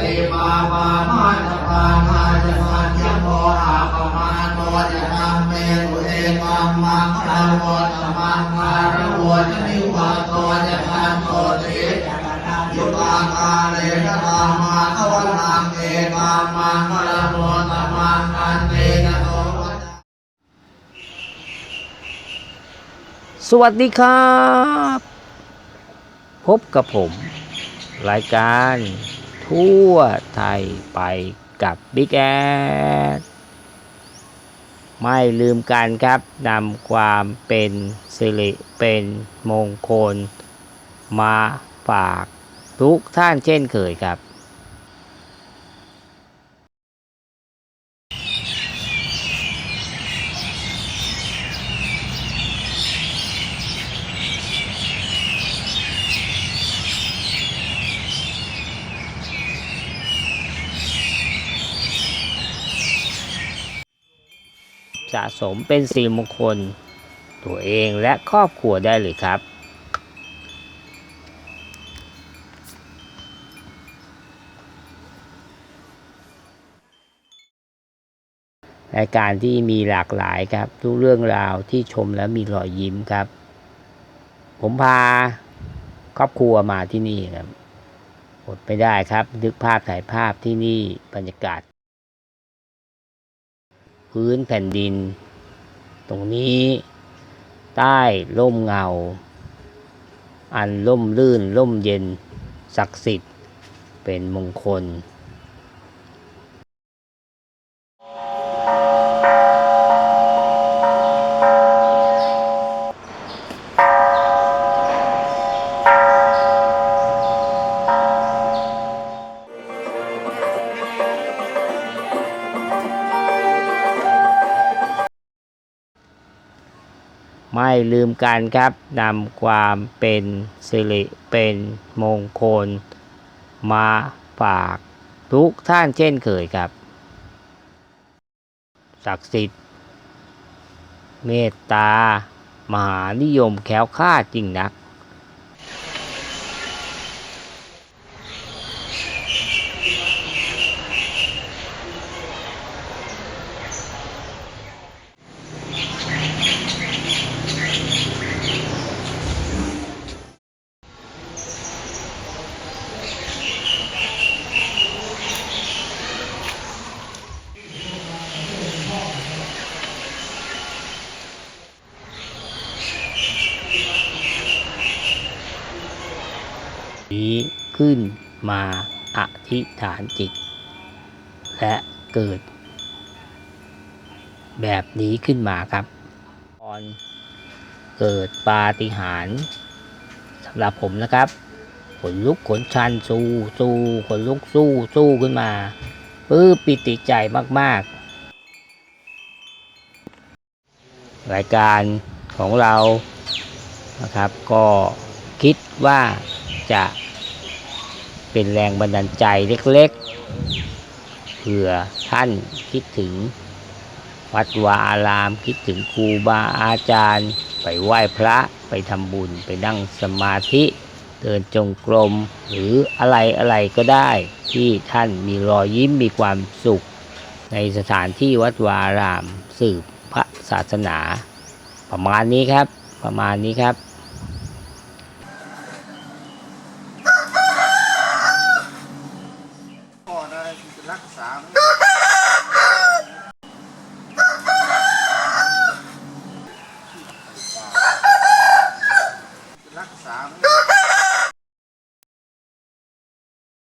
ติมาปามาตปานาจะมันยโมอาปมาโนจะนัมเมตุเอกัมมังคารโวตมังคารโวจะนิวาโตจะพันโตติยุตากาเลนะธรรมาขวันังเอกัมมังคารโวตมังคันเตนะโตสวัสดีครับ พบกับผม รายการทั่วไทยไปกับบิ๊กแอดไม่ลืมกันครับนำความเป็นสิริเป็นมงคล มาฝากทุกท่านเช่นเคยครับ สะสมเป็นสีมงคล ตัวเองและครอบครัวได้เลยครับ รายการที่มีหลากหลายครับ ทุกเรื่องราวที่ชมแล้วมีรอยยิ้มครับ ผมพาครอบครัวมาที่นี่ครับอดไม่ได้ครับ นึกภาพถ่ายภาพที่นี่บรรยากาศ พื้นแผ่นดิน ตรงนี้ ใต้ร่มเงา อันร่มลื่นร่มเย็น ศักดิ์สิทธิ์ เป็นมงคล ไม่ลืมกันครับนำความเป็นสิริเป็นมงคล มาฝากทุกท่านเช่นเคยครับ ศักดิ์สิทธิ์ เมตตามหานิยมแคล้วค่าดจริงนัก นี้ขึ้นมาอธิษฐานจิต และเกิด แบบนี้ขึ้นมาครับตอนเกิดปาฏิหาริย์สำหรับผมนะครับขนลุกขนชันสู้สู้ขนลุกสู้สู้ขึ้นมาปื้อปิติใจมาก ๆ รายการของเรานะครับ ก็คิดว่าจะ เป็นแรงบันดาลใจเล็กๆ เผื่อท่านคิดถึง วัดวาอารามคิดถึงครูบาอาจารย์ ไปไหว้พระไปทำบุญไปนั่งสมาธิเดินจงกรมหรืออะไรอะไรก็ได้ ที่ท่านมีรอยยิ้มมีความสุข ในสถานที่วัดวาอารามสืบพระศาสนา ประมาณนี้ครับ ประมาณนี้ครับ